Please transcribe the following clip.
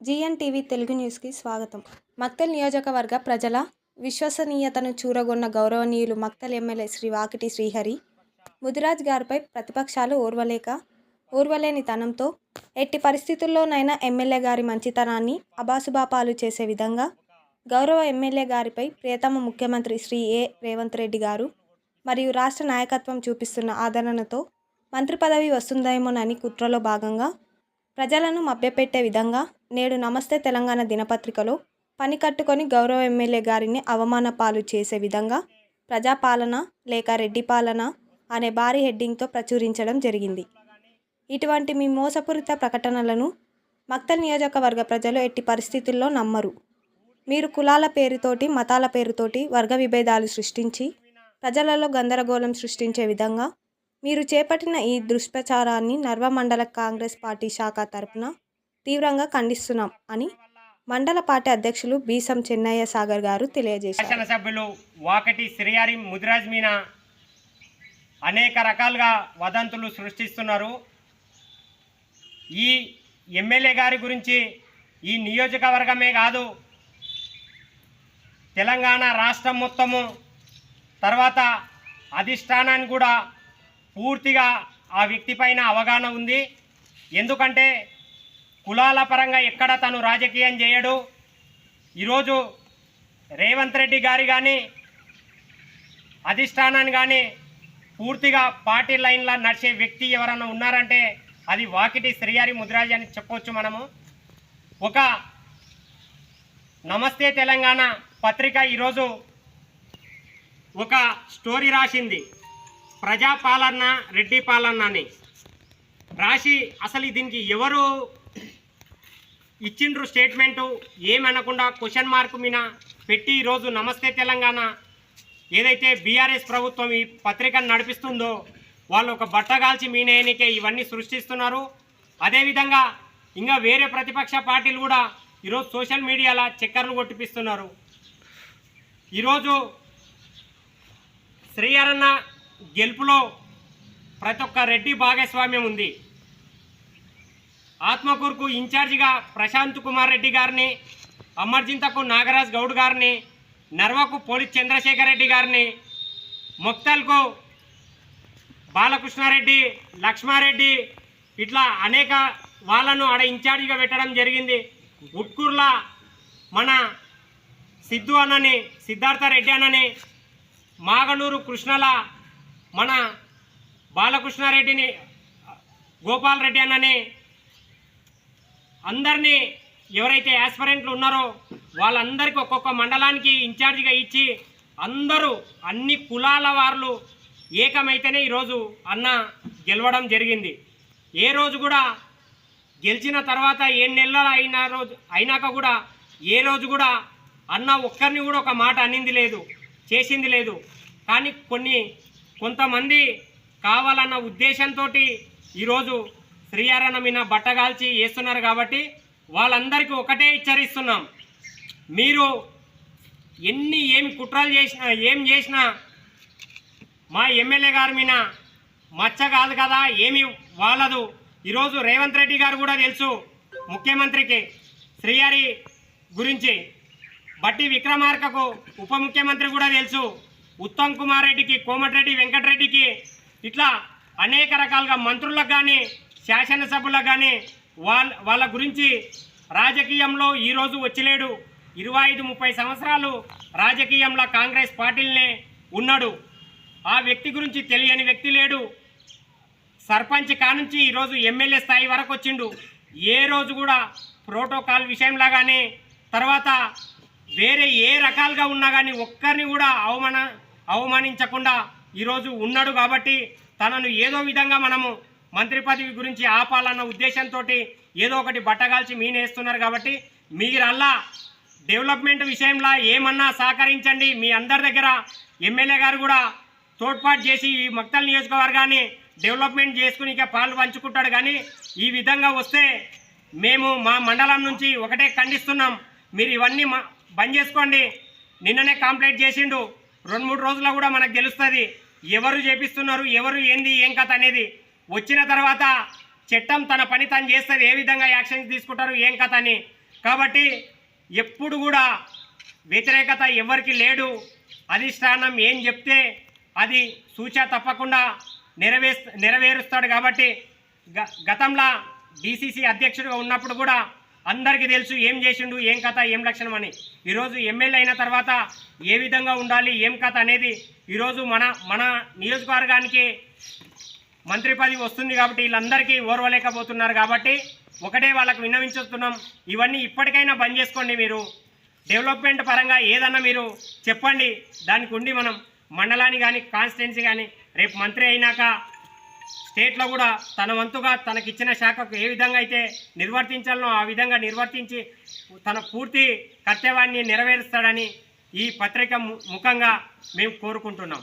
నమస్కారం GN TV Telugu న్యూస్కి స్వాగతం. మక్తల్ నియోజకవర్గ ప్రజల విశ్వసనీయతను చూరగొన్న గౌరవనీయులు మక్తల్ ఎమ్మెల్యే శ్రీ వాకిటి శ్రీహరి ముదిరాజ్ గారిపై ప్రతిపక్షాలు ఓర్వలేక ఓర్వలేని తనంతో ఎట్టి పరిస్థితుల్లోనైనా ఎమ్మెల్యే గారి మంచితనాన్ని అబాసుబాపాలు చేసే విధంగా గౌరవ ఎమ్మెల్యే గారిపై ప్రియతమ ముఖ్యమంత్రి శ్రీ ఏ. రేవంత్ రెడ్డి గారు మరియు రాష్ట్ర నాయకత్వం చూపిస్తున్న ఆదరణతో మంత్రి పదవి వస్తుందేమోనని కుట్రలో భాగంగా ప్రజలను మభ్యపెట్టే విధంగా నేడు నమస్తే తెలంగాణ దినపత్రికలో పని కట్టుకొని గౌరవ ఎమ్మెల్యే గారిని అవమాన పాలు చేసే విధంగా ప్రజాపాలన లేక రెడ్డి పాలన అనే భారీ హెడ్డింగ్తో ప్రచురించడం జరిగింది. ఇటువంటి మీ మోసపూరిత ప్రకటనలను మక్తల్ నియోజకవర్గ ప్రజలు ఎట్టి పరిస్థితుల్లో నమ్మరు. మీరు కులాల పేరుతోటి మతాల పేరుతోటి వర్గ విభేదాలు సృష్టించి ప్రజలలో గందరగోళం సృష్టించే విధంగా మీరు చేపట్టిన ఈ దుష్ప్రచారాన్ని నర్వ మండల కాంగ్రెస్ పార్టీ శాఖ తరపున తీవ్రంగా ఖండిస్తున్నాం అని మండల పార్టీ అధ్యక్షులు బీసం చెన్నయ్య సాగర్ గారు తెలియజేశారు. శాసనసభ్యులు వాకటి శ్రీయారి ముదిరాజ్ మీన అనేక రకాలుగా వదంతులు సృష్టిస్తున్నారు. ఈ ఎమ్మెల్యే గారి గురించి ఈ నియోజకవర్గమే కాదు తెలంగాణ రాష్ట్రం మొత్తము తర్వాత అధిష్టానాన్ని కూడా పూర్తిగా ఆ వ్యక్తి పైన అవగాహన ఉంది. ఎందుకంటే కులాల పరంగా ఎక్కడ తను రాజకీయం చేయడు. ఈరోజు రేవంత్ రెడ్డి గారి కానీ అధిష్టానాన్ని కానీ పూర్తిగా పార్టీ లైన్లో నడిచే వ్యక్తి ఎవరైనా ఉన్నారంటే అది వాకిటి శ్రీయారి ముదిరాజు అని చెప్పవచ్చు మనము. ఒక నమస్తే తెలంగాణ పత్రిక ఈరోజు ఒక స్టోరీ రాసింది. ప్రజాపాలన రెడ్డి పాలన అని రాసి అసలు దీనికి ఎవరు ఇచ్చిండ్రు స్టేట్మెంటు? ఏమనకుండా క్వశ్చన్ మార్క్ మీద పెట్టి ఈరోజు నమస్తే తెలంగాణ. ఏదైతే బీఆర్ఎస్ ప్రభుత్వం ఈ పత్రికను నడిపిస్తుందో వాళ్ళు ఒక బట్టగాల్చి మీనేయనికే ఇవన్నీ సృష్టిస్తున్నారు. అదేవిధంగా ఇంకా వేరే ప్రతిపక్ష పార్టీలు కూడా ఈరోజు సోషల్ మీడియాలో చక్కర్లు కొట్టిపిస్తున్నారు. ఈరోజు శ్రీహరన్న గెలుపులో ప్రతి ఒక్క రెడ్డి భాగస్వామ్యం ఉంది. ఆత్మకూరుకు ఇన్ఛార్జిగా ప్రశాంత్ కుమార్ రెడ్డి గారిని అమర్జింతకు నాగరాజ్ గౌడ్ గారిని నర్వకు పోలీస్ చంద్రశేఖర్ రెడ్డి గారిని మొక్తల్కు బాలకృష్ణారెడ్డి లక్ష్మారెడ్డి ఇట్లా అనేక వాళ్ళను ఆడ ఇన్ఛార్జిగా పెట్టడం జరిగింది. ఉట్కూర్లా మన సిద్ధు అన్నని సిద్ధార్థ రెడ్డి అన్నని మాగనూరు కృష్ణల మన బాలకృష్ణారెడ్డిని గోపాల్ రెడ్డి అన్నని అందరినీ ఎవరైతే యాస్పరెంట్లు ఉన్నారో వాళ్ళందరికీ ఒక్కొక్క మండలానికి ఇన్ఛార్జిగా ఇచ్చి అందరూ అన్ని కులాల వారు ఏకమైతేనే ఈరోజు అన్న గెలవడం జరిగింది. ఏ రోజు కూడా గెలిచిన తర్వాత ఏ నెలల అయిన రోజు అయినాక కూడా ఏ రోజు కూడా అన్న ఒక్కరిని కూడా ఒక మాట అనింది లేదు చేసింది లేదు. కానీ కొన్ని కొంతమంది కావాలన్న ఉద్దేశంతో ఈరోజు శ్రీయారణ మీద బట్టగాల్చి వేస్తున్నారు కాబట్టి వాళ్ళందరికీ ఒకటే హెచ్చరిస్తున్నాం. మీరు ఎన్ని ఏమి కుట్రలు చేసినా ఏం చేసినా మా ఎమ్మెల్యే గారి మీద మచ్చ కాదు కదా ఏమి వాళ్ళదు ఈరోజు రేవంత్ రెడ్డి గారు కూడా తెలుసు ముఖ్యమంత్రికి శ్రీయారి గురించి. బట్టి విక్రమార్కకు ఉప ముఖ్యమంత్రి కూడా తెలుసు. ఉత్తమ్ కుమార్ రెడ్డికి కోమటిరెడ్డి వెంకటరెడ్డికి ఇట్లా అనేక రకాలుగా మంత్రులకు కానీ శాసనసభలకు కానీ వాళ్ళ వాళ్ళ గురించి రాజకీయంలో ఈరోజు వచ్చిలేడు. ఇరవై ఐదు ముప్పై సంవత్సరాలు రాజకీయంలో కాంగ్రెస్ పార్టీలనే ఉన్నాడు. ఆ వ్యక్తి గురించి తెలియని వ్యక్తి లేడు. సర్పంచ్ కానుంచి ఈరోజు ఎమ్మెల్యే స్థాయి వరకు వచ్చిండు. ఏ రోజు కూడా ప్రోటోకాల్ విషయంలో కానీ తర్వాత వేరే ఏ రకాలుగా ఉన్నా కానీ ఒక్కరిని కూడా అవమాన అవమానించకుండా ఈరోజు ఉన్నాడు కాబట్టి తనను ఏదో విధంగా మనము మంత్రి పదవి గురించి ఆపాలన్న ఉద్దేశంతో ఏదో ఒకటి బట్టగాల్చి మీనేస్తున్నారు కాబట్టి మీరల్లా డెవలప్మెంట్ విషయంలో ఏమన్నా సహకరించండి. మీ అందరి దగ్గర ఎమ్మెల్యే గారు కూడా తోడ్పాటు చేసి ఈ మక్తల్ నియోజకవర్గాన్ని డెవలప్మెంట్ చేసుకుని ఇక పాలు పంచుకుంటాడు. కానీ ఈ విధంగా వస్తే మేము మా మండలం నుంచి ఒకటే ఖండిస్తున్నాం. మీరు ఇవన్నీ బంద్ చేసుకోండి. నిన్ననే కంప్లైంట్ చేసిండు. రెండు మూడు రోజుల్లో కూడా మనకు గెలుస్తుంది. ఎవరు చేపిస్తున్నారు ఎవరు ఏంది ఏం కథ అనేది వచ్చిన తర్వాత చట్టం తన పని తను చేస్తుంది ఏ విధంగా యాక్షన్ తీసుకుంటారు ఏం కథ అని. కాబట్టి ఎప్పుడు కూడా వ్యతిరేకత ఎవరికి లేడు అధిష్టానం ఏం చెప్తే అది సూచ తప్పకుండా నెరవేర్ నెరవేరుస్తాడు కాబట్టి గ గతంలో డీసీసీ అధ్యక్షుడిగా ఉన్నప్పుడు కూడా అందరికీ తెలుసు ఏం చేసిండు ఏం కథ ఏం లక్షణం అని. ఈరోజు ఎమ్మెల్యే అయిన తర్వాత ఏ విధంగా ఉండాలి ఏం కథ అనేది ఈరోజు మన మన నియోజకవర్గానికి మంత్రి పదవి వస్తుంది కాబట్టి వీళ్ళందరికీ ఓర్వలేకపోతున్నారు కాబట్టి ఒకటే వాళ్ళకు విన్నవించుతున్నాం. ఇవన్నీ ఇప్పటికైనా బంద్ చేసుకోండి మీరు. డెవలప్మెంట్ పరంగా ఏదన్నా మీరు చెప్పండి. దానికి ఉండి మనం మండలాన్ని కానీ కాన్స్టిట్యున్సీ కానీ రేపు మంత్రి అయినాక స్టేట్లో కూడా తన వంతుగా తనకిచ్చిన శాఖకు ఏ విధంగా అయితే నిర్వర్తించాలనో ఆ విధంగా నిర్వర్తించి తన పూర్తి కర్తవ్యాన్ని నెరవేరుస్తాడని ఈ పత్రిక ము- ముఖంగా మేము కోరుకుంటున్నాం.